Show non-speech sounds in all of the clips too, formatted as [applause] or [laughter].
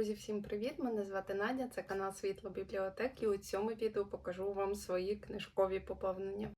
Друзі, всім привіт! Мене звати Надя, це канал Світло Бібліотек, і у цьому відео покажу вам свої книжкові поповнення.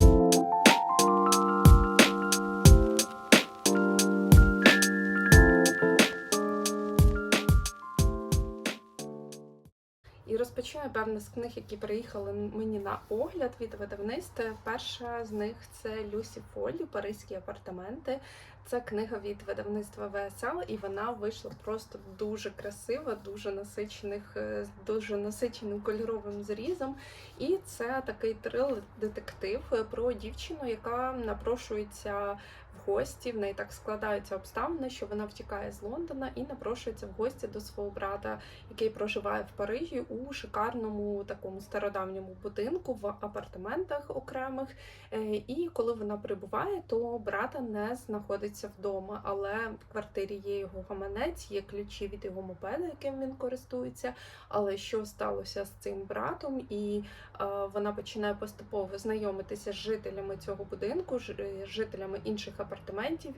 Розпочну, певно, з книг, які приїхали мені на огляд від видавництва. Перша з них це Люсі Фолі, Паризькі апартаменти. Це книга від видавництва ВСЛ, і вона вийшла просто дуже красива, дуже насичених, е, дуже насиченим кольоровим зрізом. І це такий трил-детектив про дівчину, яка напрошується гості. В неї так складаються обставини, що вона втікає з Лондона і напрошується в гості до свого брата, який проживає в Парижі у шикарному такому стародавньому будинку в апартаментах окремих. Е, І коли вона прибуває, то брата не знаходиться вдома, але в квартирі є його гаманець, є ключі від його мопеда, яким він користується. Але що сталося з цим братом? І е, вона починає поступово знайомитися з жителями цього будинку, е, жителями інших апартаментів,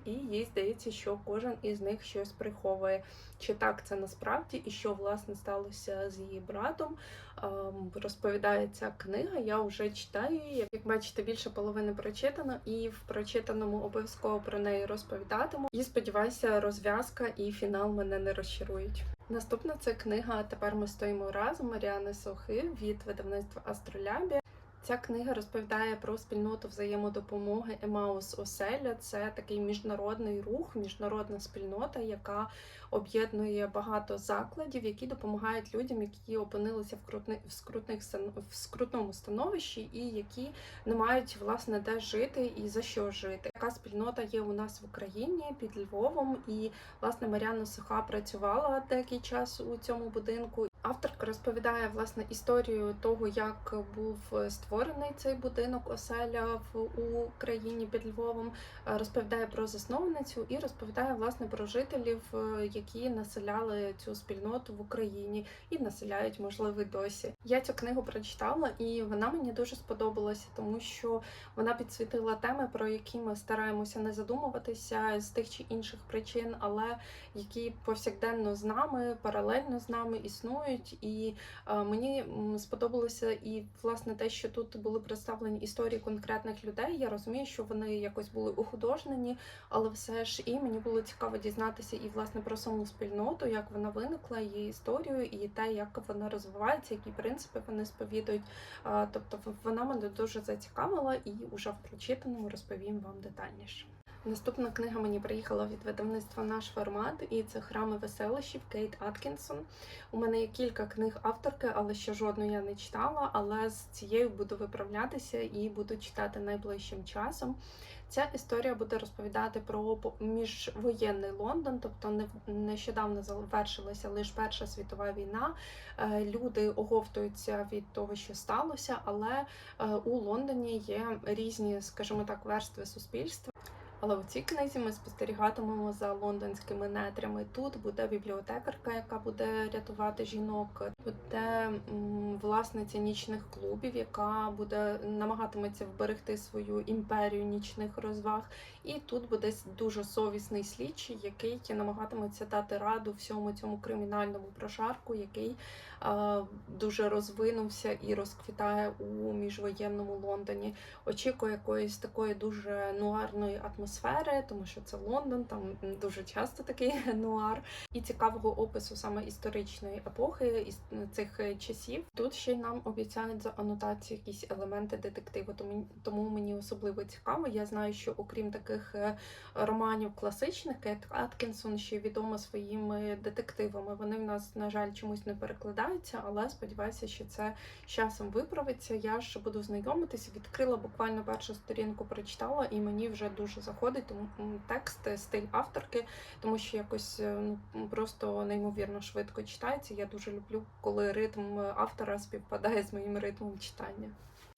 і їй здається, що кожен із них щось приховує. Чи так це насправді, і що власне сталося з її братом? Ем, Розповідає ця книга. Я вже читаю її. Як бачите, більше половини прочитано, і в прочитаному обов'язково про неї розповідатиму. І сподіваюся, розв'язка і фінал мене не розчарують. Наступна це книга Тепер ми стоїмо разом Маріани Сохи від видавництва Астролябія. Ця книга розповідає про спільноту взаємодопомоги Емаус Оселя. Це такий міжнародний рух, міжнародна спільнота, яка об'єднує багато закладів, які допомагають людям, які опинилися в крутних в скрутних в скрутному становищі, і які не мають власне де жити і за що жити. Така спільнота є у нас в Україні під Львовом, і власне Мар'яна Суха працювала деякий час у цьому будинку. Авторка розповідає власне історію того, як був створений цей будинок оселя в Україні під Львовом. Е, Розповідає про засновницю і розповідає власне про жителів, е, які населяли цю спільноту в Україні і населяють, можливо, досі. Я цю книгу прочитала, і вона мені дуже сподобалася, тому що вона підсвітила теми, про які ми стараємося не задумуватися з тих чи інших причин, але які повсякденно з нами, паралельно з нами існують. І е, мені сподобалося і власне те, що тут були представлені історії конкретних людей. Я розумію, що вони якось були ухудожнені, але все ж і мені було цікаво дізнатися і власне про саму спільноту, як вона виникла, її історію, і те, як вона розвивається, які принципи вони сповідують. Тобто вона мене дуже зацікавила, і уже в прочитаному розповім вам детальніше. Наступна книга мені приїхала від видавництва наш формат, і це храми веселощів Кейт Аткінсон. У мене є кілька книг авторки, але ще жодну я не читала. Але з цією буду виправлятися і буду читати найближчим часом. Ця історія буде розповідати про міжвоєнний Лондон, тобто не нещодавно завершилася лише Перша світова війна. Е, Люди оговтуються від того, що сталося, але е, у Лондоні є різні, скажімо так, верстви суспільства. Але у цій книзі ми спостерігатимемо за лондонськими нетрями. Тут буде бібліотекарка, яка буде рятувати жінок, буде власниця нічних клубів, яка буде намагатиметься вберегти свою імперію нічних розваг. І тут буде дуже совісний слідчий, який намагатиметься дати раду всьому цьому кримінальному прошарку, який е, дуже розвинувся і розквітає у міжвоєнному Лондоні очікує якоїсь такої дуже нуарної атмосфери, тому що це Лондон, там дуже часто такий [laughs] нуар, і цікавого опису саме історичної епохи цих е, часів. Тут ще й нам обіцяють за анотацію якісь елементи детективу, тому, тому мені особливо цікаво. Я знаю, що окрім таких е, романів класичних, Кет Аткінсон ще відома своїми детективами. Вони в нас, на жаль, чомусь не перекладаються, але сподіваюся, що це з часом виправиться. Я ж буду знайомитися. Відкрила буквально першу сторінку, прочитала, і мені вже дуже заходить тому текст, е, стиль авторки, тому що якось ну просто неймовірно швидко читається. Я дуже люблю, коли ритм автора співпадає з моїм ритмом читання.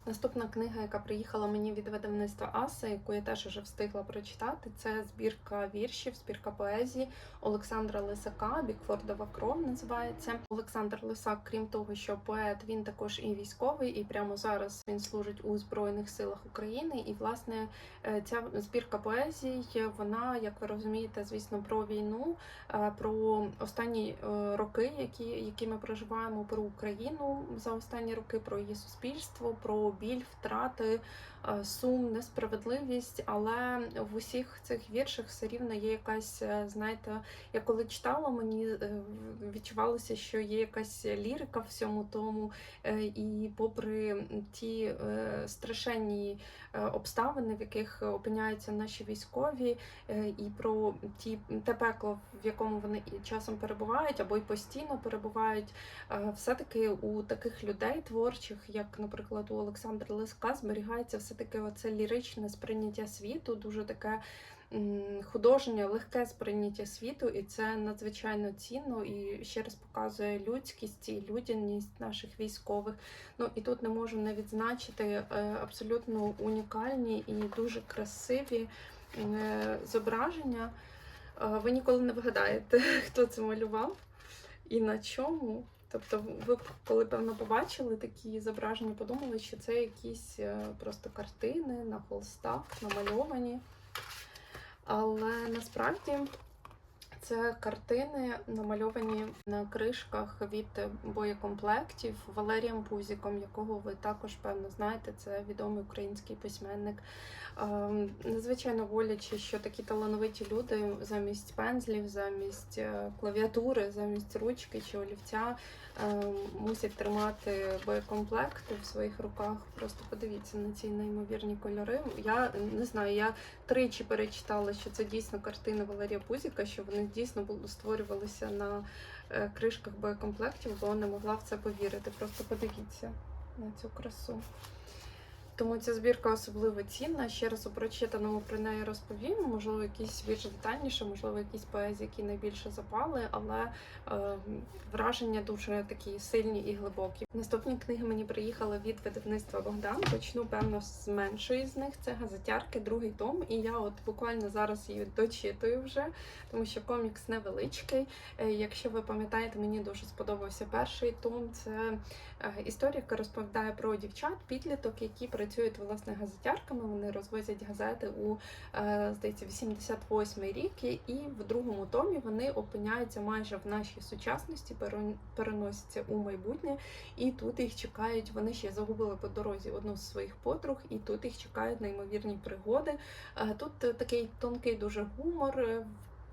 Наступна книга, яка приїхала мені від видавництва Аса, яку я теж вже встигла прочитати, це збірка віршів, збірка поезії Олександра Лисака, Бікфордова кров називається. Олександр Лисак, крім того, що поет, він також і військовий, і прямо зараз він служить у Збройних силах України. І власне е, ця збірка поезій, вона, як ви розумієте, звісно, про війну, е, про останні е, роки, які, які ми проживаємо, про Україну за останні роки, про її суспільство, про біль, втрати, е, сум, несправедливість. Але в усіх цих віршах все рівно є якась, е, знаєте, я коли читала, мені е, відчувалося, що є якась лірика в всьому тому. І попри ті страшенні обставини, в яких опиняються наші військові, і про ті те пекло, в якому вони часом перебувають, або й постійно перебувають, все-таки у таких людей творчих, як, наприклад, у Олександра Лиска, зберігається все-таки оце ліричне сприйняття світу, дуже таке художнє, легке сприйняття світу, і це надзвичайно цінно і ще раз показує людськість і людяність наших військових. Ну і тут не можу не відзначити е, абсолютно унікальні і дуже красиві е, зображення. Е, Ви ніколи не вгадаєте, [laughs] хто це малював і на чому. Тобто, ви коли певно побачили такі зображення, подумали, що це якісь е, просто картини на холстах намальовані. Але насправді це картини намальовані на кришках від боєкомплектів Валерієм Пузіком, якого ви також певно знаєте. Це відомий український письменник. Ем, Надзвичайно боляче, що такі талановиті люди замість пензлів, замість е, клавіатури, замість ручки чи олівця ем, мусять тримати боєкомплекти в своїх руках. Просто подивіться на ці неймовірні кольори. Я не знаю, я тричі перечитала, що це дійсно картини Валерія Пузіка, що вони дійсно створювалися на е, кришках боєкомплектів, бо не могла в це повірити. Просто подивіться на цю красу. Тому ця збірка особливо цінна. Ще раз у прочитаному про неї розповім. Можливо, якісь більш детальніше, можливо, якісь поезії, які найбільше запали, але е, враження дуже такі сильні і глибокі. Наступні книги мені приїхали від видавництва Богдан. Почну певно з меншої з них. Це газетярки, другий том. І я от буквально зараз її дочитую вже, тому що комікс невеличкий. Е, Якщо ви пам'ятаєте, мені дуже сподобався перший том. Це е, історія, яка розповідає про дівчат, підліток, які працюють власне газетярками. Вони розвозять газети у е, здається 88 рік, і- в другому томі вони опиняються майже в нашій сучасності, переносяться у майбутнє, і тут їх чекають. Вони ще загубили по дорозі одну з своїх подруг, і тут їх чекають неймовірні пригоди. Е, Тут такий тонкий дуже гумор. е,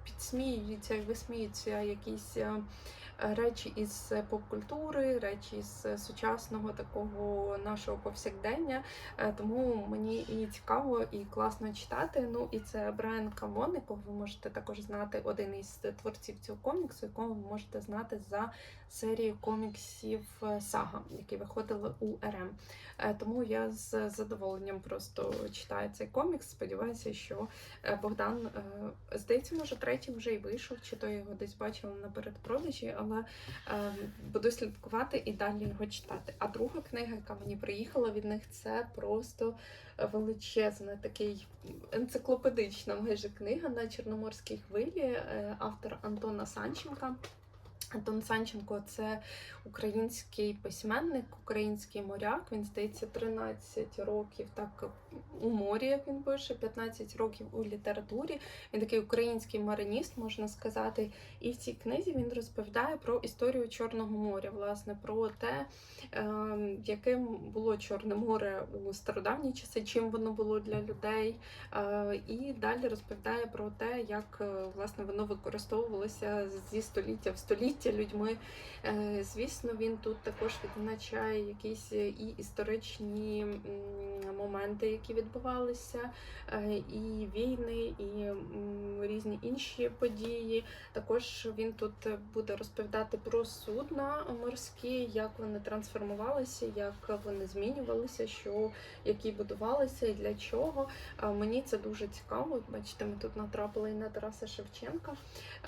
Підсміюються і висміюються якісь речі із поп-культури, речі з е, сучасного такого нашого повсякдення. Е, Тому мені і цікаво, і класно читати. Ну і це Брайан Камон, якого ви можете також знати, один із творців цього коміксу, якого ви можете знати за серією коміксів е, Сага, які виходили у РМ. Е, Тому я з задоволенням просто читаю цей комікс. Сподіваюся, що е, Богдан, здається, може, третій вже й вийшов, чи то його десь бачила на передпродажі, але буду слідкувати і далі його читати. А друга книга, яка мені приїхала від них, це просто величезна, такий енциклопедична майже книга на Чорноморській хвилі, е, автор Антона Санченка. Антон Санченко це український письменник, український моряк. Він здається 13 років так у морі, як він пише, 15 років у літературі. Він такий український мариніст, можна сказати. І в цій книзі він розповідає про історію Чорного моря, власне, про те, ем, яким було Чорне море у стародавні часи, чим воно було для людей. Е, І далі розповідає про те, як е, власне воно використовувалося зі століття в століття людьми. Е, Звісно, він тут також відзначає якісь і історичні моменти, які відбувалися, е, і війни, і різні інші події. Також він тут буде розповідати про судна морські, як вони трансформувалися, як вони змінювалися, що які будувалися і для чого. Е, Мені це дуже цікаво. Бачите, ми тут натрапили і на Тараса Шевченка.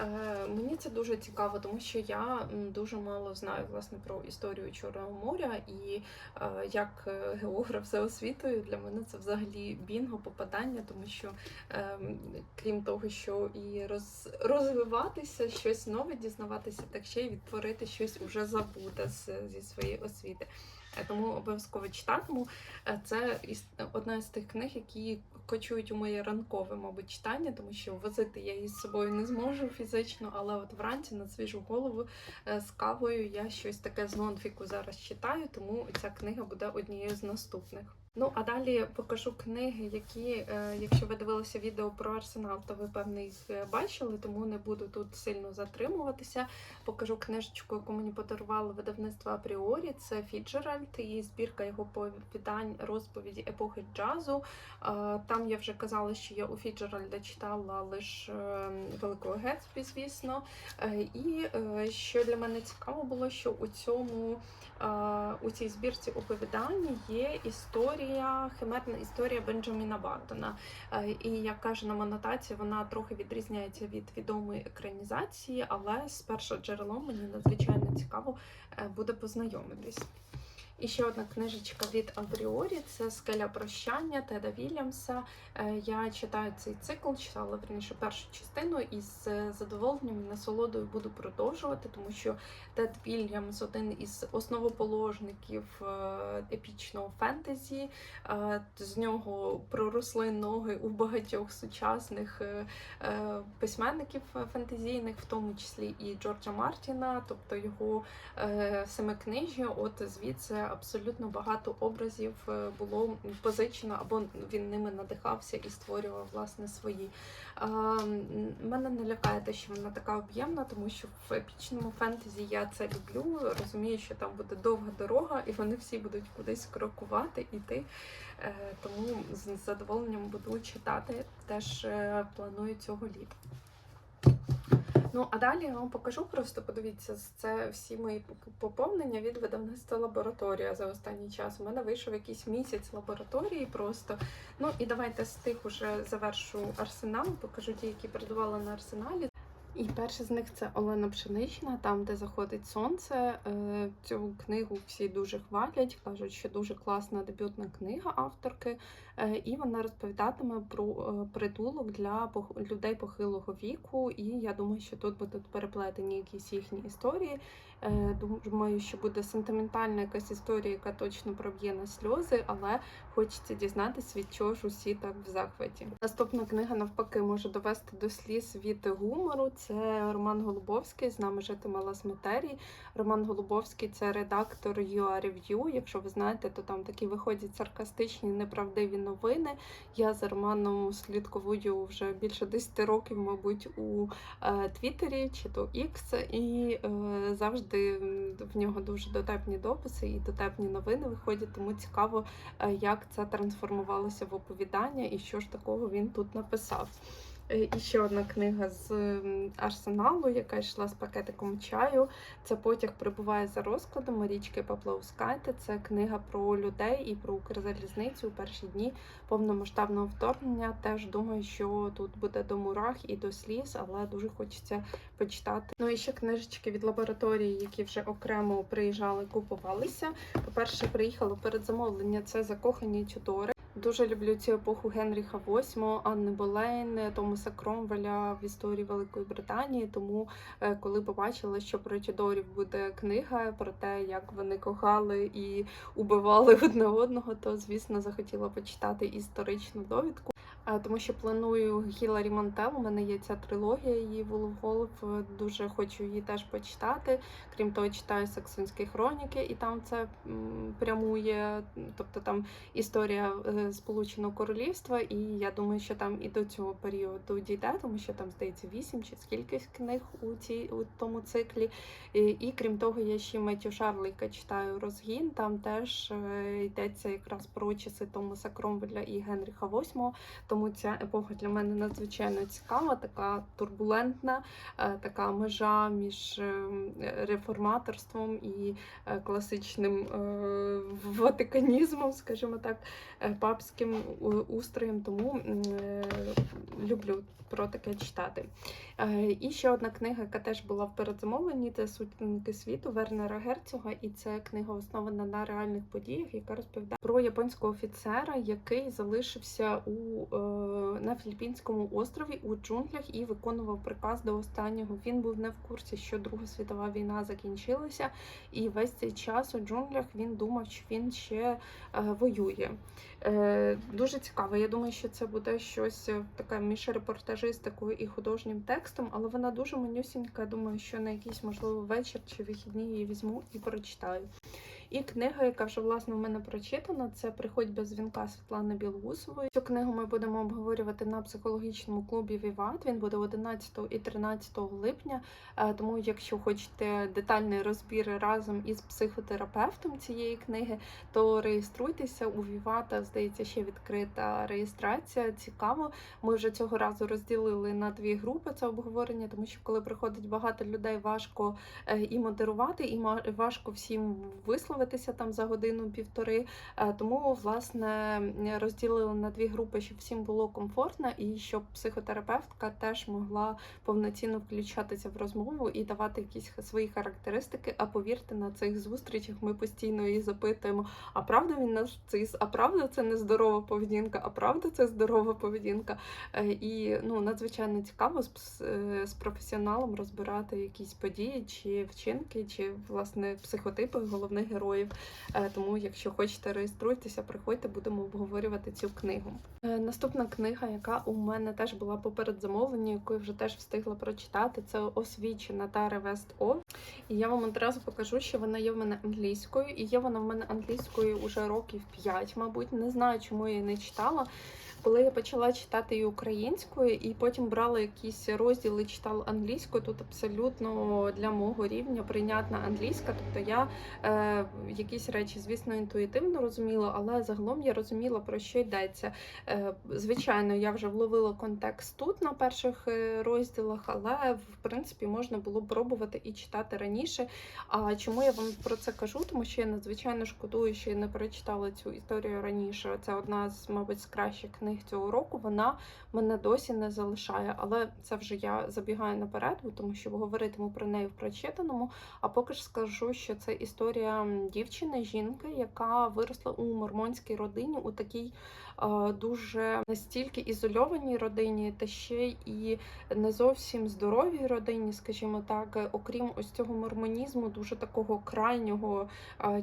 Е, Мені це дуже цікаво, тому що я дуже мало знаю власне про історію Чорного моря, і як географ за освітою для мене це взагалі бінго попадання, тому що ем, крім того, що і роз, розвиватися, щось нове дізнаватися, так ще й відтворити щось уже забуте з, зі своєї освіти. Е, Тому обов'язково читатиму. Е, Це одна з тих книг, які кочують у моє ранкове, мабуть, читання, тому що возити я її з собою не зможу фізично, але от вранці на свіжу голову е, з кавою я щось таке з нонфіку зараз читаю, тому ця книга буде однією з наступних. Ну а далі покажу книги, які, е, якщо ви дивилися відео про арсенал, то ви певно їх е, бачили, тому не буду тут сильно затримуватися. Покажу книжечку, яку мені подарувало видавництво Апріорі. Це Фіджеральд і збірка його повідань розповіді епохи джазу. Е, Там я вже казала, що я у Фіджеральда читала лише Великого Гетсбі, звісно. І що для мене цікаво було, що у цьому у цій збірці оповідань є історія, химерна історія Бенджаміна Баттона. Е, І як каже нам анотація, вона трохи відрізняється від відомої екранізації, але з першим джерелом мені надзвичайно цікаво е, буде познайомитись. І ще одна книжечка від Авріорі це Скеля прощання Теда Вільямса. Е, Я читаю цей цикл, читала верніше першу частину і з задоволенням і насолодою буду продовжувати, тому що Тед Вільямс один із основоположників е, епічного фентезі. Е, З нього проросли ноги у багатьох сучасних письменників фентезійних, в тому числі і Джорджа Мартіна, тобто його семикнижжя. От звідси абсолютно багато образів е, було позичено, або він ними надихався і створював власне свої. Мене не лякає те, що вона така об'ємна, тому що в епічному фентезі я це люблю. Розумію, що там буде довга дорога, і вони всі будуть кудись крокувати, іти. Е, Тому з задоволенням буду читати. Теж е, планую цього літа. Ну, а далі я вам покажу просто, подивіться, це всі мої поповнення від видавництва лабораторія за останній час. У мене вийшов якийсь місяць лабораторії просто. Ну і давайте з тих уже завершу арсенал, покажу ті, які передували на арсеналі. І перша з них це Олена Пшенична, там, де заходить сонце. Е, Цю книгу всі дуже хвалять, кажуть, що дуже класна дебютна книга авторки. Е, І вона розповідатиме про е, притулок для людей похилого віку. І я думаю, що тут будуть переплетені якісь їхні історії. Е, Думаю, що буде сентиментальна якась історія, яка точно проб'є на сльози, але хочеться дізнатися, від чого ж усі так в захваті. Наступна книга навпаки може довести до сліз від гумору. Це Роман Голубовський. З нами жити мала з матерії. Роман Голубовський це редактор UA Review. Якщо ви знаєте, то там такі виходять саркастичні, неправдиві новини. Я за Романом слідкую вже більше 10 років, мабуть, у е, Твіттері чи то X, і е, завжди в нього дуже дотепні дописи і дотепні новини виходять. Тому цікаво, е, як це трансформувалося в оповідання і що ж такого він тут написав. Е, І ще одна книга з арсеналу, яка йшла з пакетиком чаю. Це потяг прибуває за розкладом Марічки Паплаускайте. Це книга про людей і про Укрзалізницю у перші дні повномасштабного вторгнення. Теж думаю, що тут буде до мурах і до сліз, але дуже хочеться почитати. Ну і ще книжечки від лабораторії, які вже окремо приїжджали, купувалися. По-перше, приїхало передзамовлення. Це закохані Тюдори. Дуже люблю цю епоху Генріха VIII, Анни Болейн, Томаса Кромвеля в історії Великої Британії. Тому, е, коли побачила, що про Тюдорів буде книга про те, як вони кохали і убивали [laughs] одне одного, то звісно захотіла почитати історичну довідку. Е, Тому що планую Гіларі Мантел. У мене є ця трилогія її Волов Дуже хочу її теж почитати. Крім того, читаю Саксонські хроніки, і там це прямує. Тобто там історія е, Сполученого Королівства, і я думаю, що там і до цього періоду дійде, тому що там здається вісім чи скільки книг у цій у тому циклі. І, і крім того, я ще Меттю Шарлейка читаю розгін. Там теж е, йдеться якраз про часи Томаса Кромвеля і Генріха VIII. Тому ця епоха для мене надзвичайно цікава, така турбулентна, е, така межа між е, реформаторством і е, класичним ватиканізмом, скажімо так, папським устроєм. Тому люблю про таке читати. І ще одна книга, яка теж була в передзамовленні, це Сутінки світу Вернера Герцога, і це книга основана на реальних подіях, яка розповідає про японського офіцера, який залишився у на Філіппінському острові у джунглях і виконував приказ до останнього. Він був не в курсі, що Друга світова війна закінчилася, і весь цей час у джунглях він думав, що він ще е, воює. Е, дуже цікаво. Я думаю, що це буде щось е, таке між репортажистикою і художнім текстом, але вона дуже манюсінька. Думаю, що на якийсь можливо вечір чи вихідні її візьму і прочитаю. І книга, яка вже власне в мене прочитана, це Приходь без дзвінка Світлани Білоусової. Цю книгу ми будемо обговорювати на психологічному клубі Віват. Він буде 11 і 13 липня. Е, Тому, якщо хочете детальний розбір разом із психотерапевтом цієї книги, то реєструйтеся у Вівата. Здається, ще відкрита реєстрація. Цікаво. Ми вже цього разу розділили на дві групи це обговорення, тому що коли приходить багато людей, важко е, і модерувати, і важко всім висловитися там за годину-півтори. Е, Тому власне розділили на дві групи, щоб всім було комфортно, і щоб психотерапевтка теж могла повноцінно включатися в розмову і давати якісь свої характеристики. А повірте, на цих зустрічах ми постійно її запитуємо: а правда він нарцис? А правда це не здорова поведінка? А правда це здорова поведінка? Е, І ну надзвичайно цікаво з, е, з професіоналом розбирати якісь події, чи вчинки, чи власне психотипи головних героїв. Е, Тому, якщо хочете реєструйтеся, приходьте, будемо обговорювати цю книгу. Наступна книга, яка у мене теж була поперед замовлення, яку я вже теж встигла прочитати, це освічена Тари Вест О. І я вам одразу покажу, що вона є в мене англійською, і є вона в мене англійською уже років 5, мабуть. Не знаю, чому я її не читала. Коли я почала читати її українською, і потім брала якісь розділи, читала англійською, тут абсолютно для мого рівня прийнятна англійська. Тобто я е, якісь речі, звісно, інтуїтивно розуміла, але загалом я розуміла, про що йдеться. Е, звичайно, я вже вловила контекст тут на перших е, розділах, але в принципі можна було пробувати і читати раніше. А чому я вам про це кажу? Тому що я надзвичайно шкодую, що я не прочитала цю історію раніше. Це одна з, мабуть, з кращих книг цього року. Вона мене досі не залишає, але це вже я забігаю наперед, тому що говоритиму про неї в прочитаному. А поки ж скажу, що це історія дівчини, жінки, яка виросла у мормонській родині у такій дуже настільки ізольованій родині, та ще і не зовсім здоровій родині, скажімо так, Е, окрім ось цього мормонізму, дуже такого крайнього,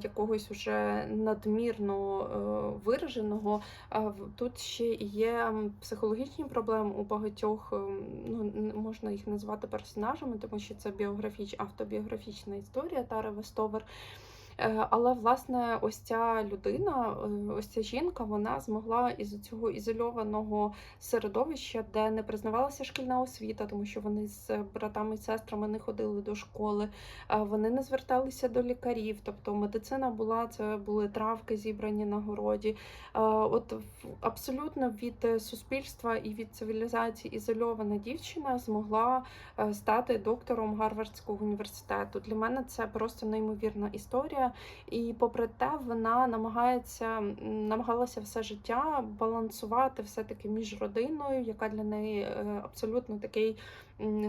якогось уже надмірно е, вираженого. Тут ще є психологічні проблеми у багатьох, ем, ну можна їх назвати персонажами, тому що це біографіч, автобіографічна історія Тари Вестовер. Е, Але власне ось ця людина, е, ось ця жінка, вона змогла із цього ізольованого середовища, де не признавалася шкільна освіта, тому що вони з братами і сестрами не ходили до школи, е, вони не зверталися до лікарів. Тобто медицина була це були травки, зібрані на городі. От абсолютно від суспільства і від цивілізації ізольована дівчина змогла стати доктором Гарвардського університету. Для мене це просто неймовірна історія. І попри те, вона намагається намагалася все життя балансувати все-таки між родиною, яка для неї е, абсолютно такий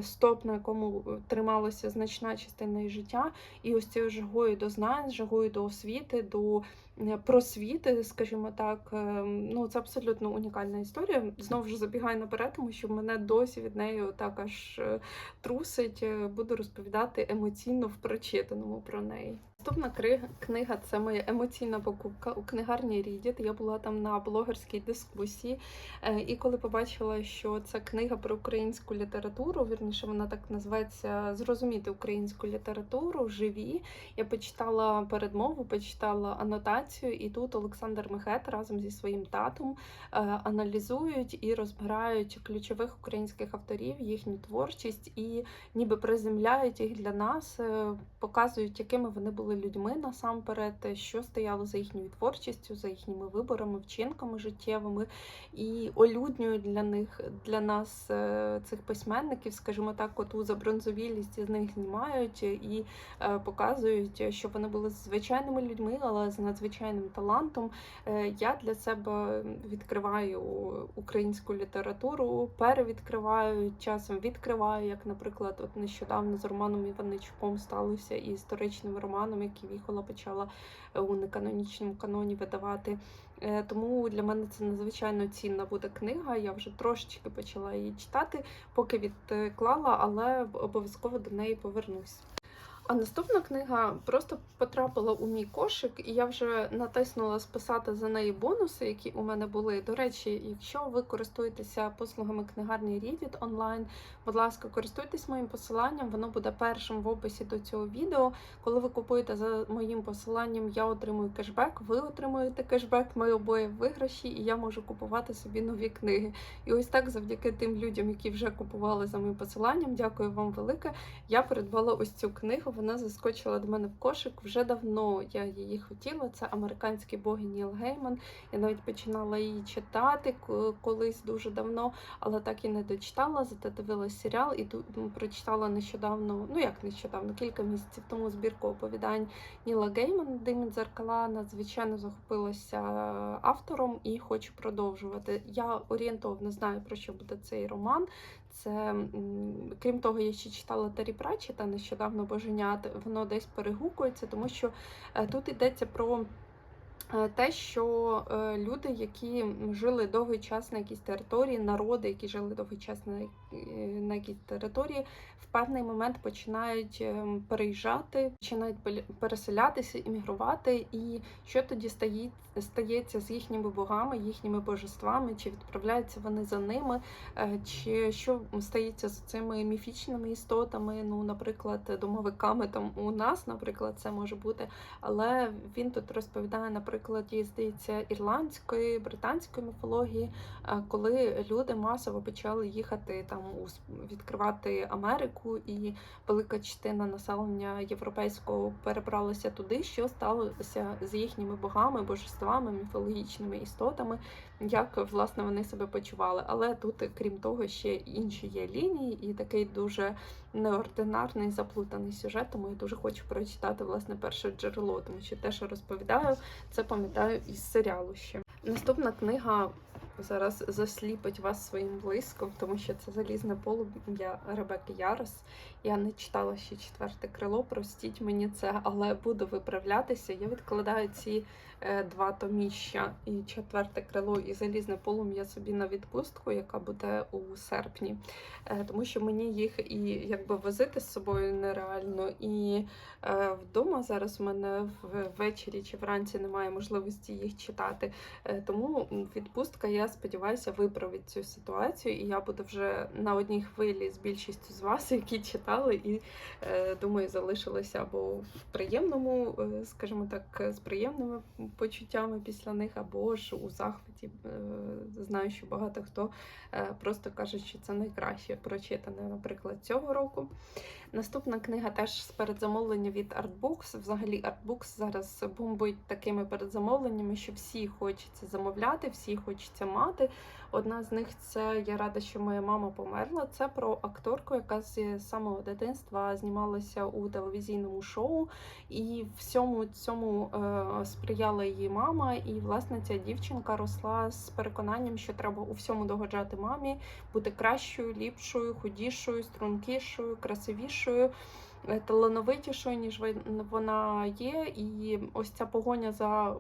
стоп, на якому трималася значна частина її життя, і ось цією жагою до знань, жагою до освіти, до просвіти, скажімо так. е, Ну, це абсолютно унікальна історія. Знову ж забігаю наперед, тому що мене досі від неї так аж е, трусить. Е, Буду розповідати емоційно в прочитаному про неї. Наступна книга це моя емоційна покупка у книгарні Рідіт. Я була там на блогерській дискусії. Е, І коли побачила, що це книга про українську літературу, вірніше вона так називається Зрозуміти українську літературу живі. Я почитала передмову, почитала анотацію, і тут Олександр Мехет разом зі своїм татом е, аналізують і розбирають ключових українських авторів, їхню творчість і ніби приземляють їх для нас, е, показують, якими вони були людьми насамперед, що стояло за їхньою творчістю, за їхніми виборами, вчинками життєвими, і олюднюють для них для нас е, цих письменників, скажімо так, оту забронзовілість з них знімають і показують, що вони були звичайними людьми, але з надзвичайним талантом. Е, Я для себе відкриваю українську літературу, перевідкриваю, часом відкриваю, як, наприклад, от нещодавно з Романом Іваничуком сталося і історичним романом, який Віхола почала у неканонічному каноні видавати. Е, Тому для мене це надзвичайно цінна буде книга. Я вже трошечки почала її читати, поки відклала, але обов'язково до неї повернусь. А наступна книга просто потрапила у мій кошик, і я вже натиснула списати за неї бонуси, які у мене були. До речі, якщо ви користуєтеся послугами книгарні Reddit онлайн, будь ласка, користуйтесь моїм посиланням, воно буде першим в описі до цього відео. Коли ви купуєте за моїм посиланням, я отримую кешбек, ви отримуєте кешбек, ми обоє виграші, і я можу купувати собі нові книги. І ось так, завдяки тим людям, які вже купували за моїм посиланням, дякую вам велике. Я придбала ось цю книгу. Вона заскочила до мене в кошик вже давно. Я її хотіла. Це американський боги Ніл Гейман. Я навіть починала її читати колись дуже давно, але так і не дочитала. Зате дивилась серіал і прочитала нещодавно, ну як нещодавно, кілька місяців тому збірку оповідань Ніла Геймана Дим дзеркала. Надзвичайно захопилася автором і хочу продовжувати. Я орієнтовно знаю про що буде цей роман. Це крім того, я ще читала Террі Пратчета нещодавно боженят. Воно десь перегукується, тому що е, тут йдеться про. е, Те, що е, люди, які жили довгий час на якійсь території, народи, які жили довгий час на, на якійсь території, в певний момент починають е, переїжджати, починають переселятися, іммігрувати. І що тоді стає, стається з їхніми богами, їхніми божествами, чи відправляються вони за ними, Е, чи що стається з цими міфічними істотами, ну, наприклад, домовиками там у нас, наприклад, це може бути. Але він тут розповідає на прикладі, здається, ірландської, британської міфології, е, коли люди масово почали їхати там відкривати Америку, і велика частина населення європейського перебралася туди, що сталося з їхніми богами, божествами, міфологічними істотами, як власне вони себе почували. Але тут, крім того, ще інші є лінії, і такий дуже неординарний, заплутаний сюжет. Тому я дуже хочу прочитати власне перше джерело, тому що те, що розповідаю, це пам'ятаю із серіалу ще. Наступна книга зараз засліпить вас своїм блиском, тому що це залізне полум'я Ребекки Ярос. Я не читала ще четверте крило, простіть мені це, але буду виправлятися. Я відкладаю ці е, два томіща і четверте крило і залізне полум'я собі на відпустку, яка буде у серпні, Е, тому що мені їх і якби возити з собою нереально. І е, вдома зараз у мене ввечері чи вранці немає можливості їх читати. Тому відпустка, я сподіваюся, виправить цю ситуацію, і я буду вже на одній хвилі з більшістю з вас, [laughs] які читали, і е, думаю, залишилися або в приємному, е, скажімо так, з приємними почуттями після них, або ж у захваті. Е, Знаю, що багато хто просто каже, що це найкраще прочитане, наприклад, цього року. Наступна книга теж з передзамовлення від Artbooks. Взагалі, Artbooks зараз бомбить такими передзамовленнями, що всі хочеться замовляти, всі хочеться мати. Одна з них це я рада, що моя мама померла. Це про акторку, яка з самого дитинства знімалася у телевізійному шоу, і всьому цьому е, сприяла її мама. І власне ця дівчинка росла з переконанням, що треба у всьому догоджати мамі, бути кращою, ліпшою, худішою, стрункішою, красивішою. Е, Талановитішою, ніж вона є, і ось ця погоня за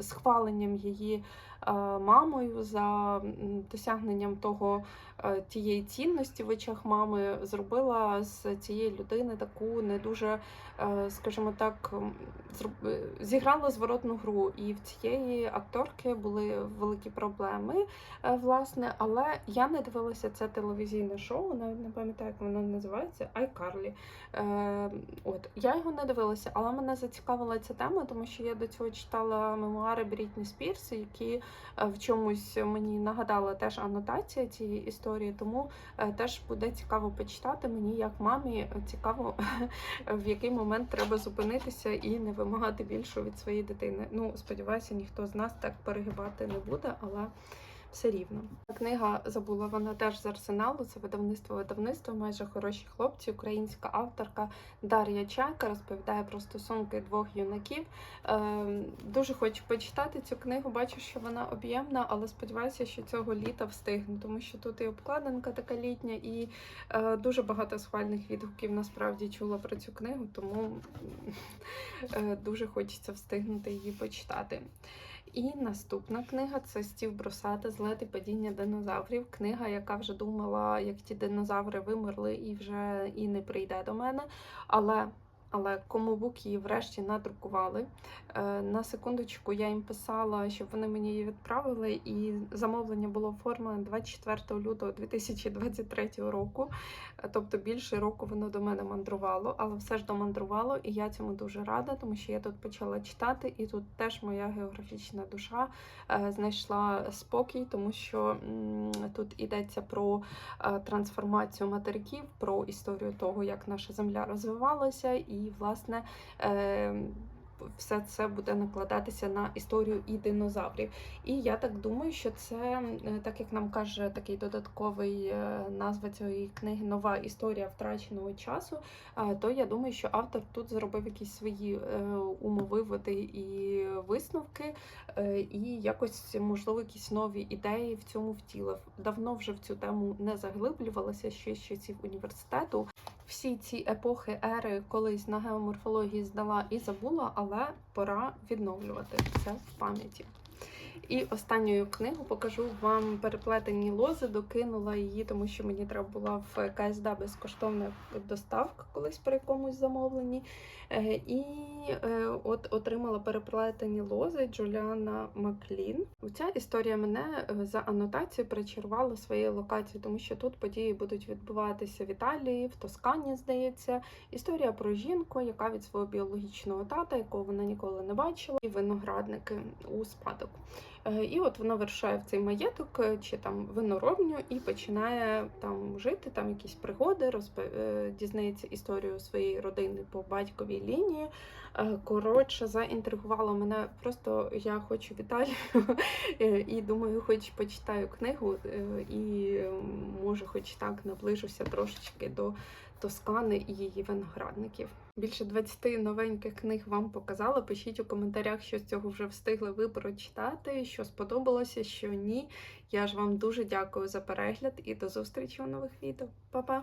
схваленням її мамою, за досягненням того е, тієї цінності в очах мами, зробила з цієї людини таку не дуже, е, скажімо так, е, зіграла зворотну гру. І в цієї акторки були великі проблеми, е, власне, але я не дивилася це телевізійне шоу, навіть не пам'ятаю, як воно називається. Е, от я його не дивилася, але мене зацікавила ця тема, тому що я до цього читала мемуари Брітні Спірс, які е, в чомусь мені нагадала теж анотація цієї історії. Тому е, теж буде цікаво почитати мені, як мамі е, цікаво, [laughs] в який момент треба зупинитися і не вимагати більшого від своєї дитини. Ну, сподіваюся, ніхто з нас так перегибати не буде, але все рівно. Книга забула, вона теж з арсеналу. Це видавництво видавництво, майже хороші хлопці. Українська авторка Дар'я Чайка розповідає про стосунки двох юнаків. Ем, дуже хочу почитати цю книгу. Бачу, що вона об'ємна, але сподіваюся, що цього літа встигну, тому що тут і обкладинка така літня, і е, дуже багато схвальних відгуків насправді чула про цю книгу, тому е, дуже хочеться встигнути її почитати. І наступна книга це Стів Брусата Злет і падіння динозаврів. Книга, яка вже думала, як ті динозаври вимерли і вже і не прийде до мене. Але але комубук її врешті надрукували. Е, на секундочку я їм писала, щоб вони мені її відправили, і замовлення було оформлене 24 лютого 2023 року. Е, Тобто більше року воно до мене мандрувало, але все ж домандрувало, і я цьому дуже рада, тому що я тут почала читати, і тут теж моя географічна душа е, знайшла спокій, тому що тут йдеться про трансформацію материків, про історію того, як наша земля розвивалася, і власне. е, Все це буде накладатися на історію і динозаврів. І я так думаю, що це, е, так як нам каже такий додатковий е, назва цієї книги Нова історія втраченого часу. е, То я думаю, що автор тут зробив якісь свої умовиводи і висновки, і якось, можливо, якісь нові ідеї в цьому втілив. Давно вже в цю тему не заглиблювалася ще з часів університету. Всі ці епохи ери колись на геоморфології здала і забула, але пора відновлювати це в пам'яті. І останню книгу покажу вам переплетені лози. Докинула її, тому що мені треба була в КСД безкоштовна доставка колись при якомусь замовленні. Е, І е, от отримала переплетені лози Джуліана Маклін. Ця історія мене е, за анотацією причарувала своєю локацією, тому що тут події будуть відбуватися в Італії, в Тоскані, здається. Історія про жінку, яка від свого біологічного тата, якого вона ніколи не бачила, і виноградники у спадок. Е, І от вона вирушає в цей маєток е, чи там виноробню і починає там жити, там якісь пригоди, розп... е, дізнається історію своєї родини по батьковій лінії. Коротше, заінтригувало мене. Просто я хочу в Італію [laughs] е, і думаю, хоч почитаю книгу і може, хоч так наближуся трошечки до Тоскани і її виноградників. Більше 20 новеньких книг вам показала. Пишіть у коментарях, що з цього вже встигли ви прочитати, що сподобалося, що ні. Я ж вам дуже дякую за перегляд і до зустрічі у нових відео. Па-па!